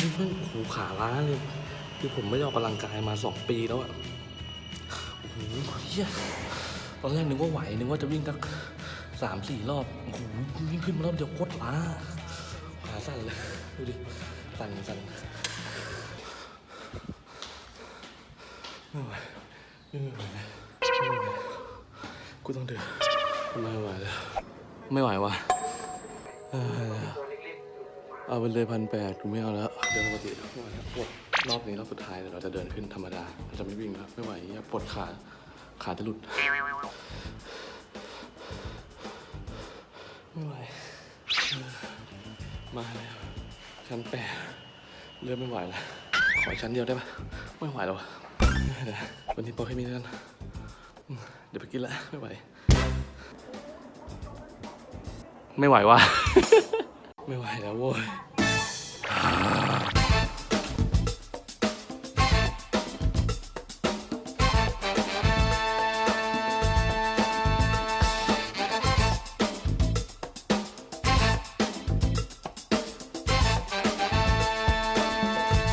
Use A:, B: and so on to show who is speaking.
A: ไม่หูขาล้าเลยคือผมไม่ได้ออกกำลังกายมาสองปีแล้วอะโอ้โหเฮียตอนแรกนึกว่าไหวนึกว่าจะวิ่งสักสามสี่รอบโอ้โหวิ่งขึ้นมารอบเดียวโคตรล้าขาสั่นเลยดูดิสั่นสั่นไม่ไหวไม่ไหวแล้วไม่ไหวแล้วกูต้องเดินไม่ไหวแล้วไม่ไหวว่ะ เอาไปเลยพันแปดกูไม่เอาแล้ว เดินปกติแล้วไม่ไหวแล้วปวดรอบนี้รอบสุดท้ายเดี๋ยวเราจะเดินขึ้นธรรมดาเราจะไม่วิ่งแล้วไม่ไหวเนี่ยปวดขาขาจะหลุด ไม่ไหวเออมาแล้วชั้นแปดเริ่มไม่ไหวแล้ว ขอชั้นเดียวได้ปะไม่ไหวแล้วอะเดี๋ยววันนี้พอแค่นี้แล้วกันอืมเดี๋ยวไปกินละไม่ไหว ไม่ไหวว่ะ ไม่ไหวแล้วโว้ย